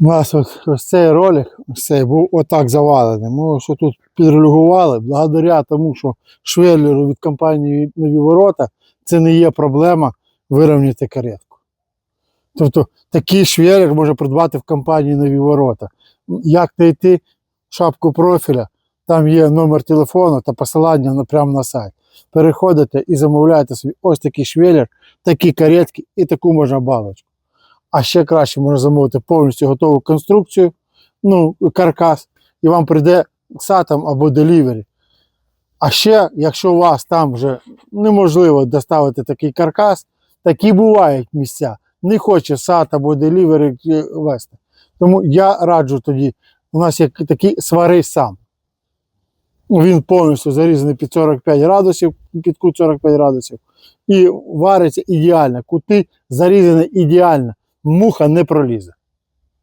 У нас от, ось цей ролик ось цей був отак завалений. Ми що тут підрелюгували, благодаря тому, що швеллеру від компанії Нові Ворота це не є проблема вирівняти каретку. Тобто такий швеллер може придбати в компанії Нові Ворота. Як знайти шапку профіля, там є номер телефону та посилання прямо на сайт. Переходите і замовляєте собі ось такий швеллер, такі каретки і таку можна балочку. А ще краще можна замовити повністю готову конструкцію, ну, каркас, і вам прийде сатом або делівері. А ще, якщо у вас там вже неможливо доставити такий каркас, такі бувають місця. Не хоче сат або делівері вести. Тому я раджу тоді, у нас є такий свари сам. Він повністю зарізаний під 45 градусів, під кут 45 градусів. І вариться ідеально. Кути зарізані ідеально. Муха не пролізе.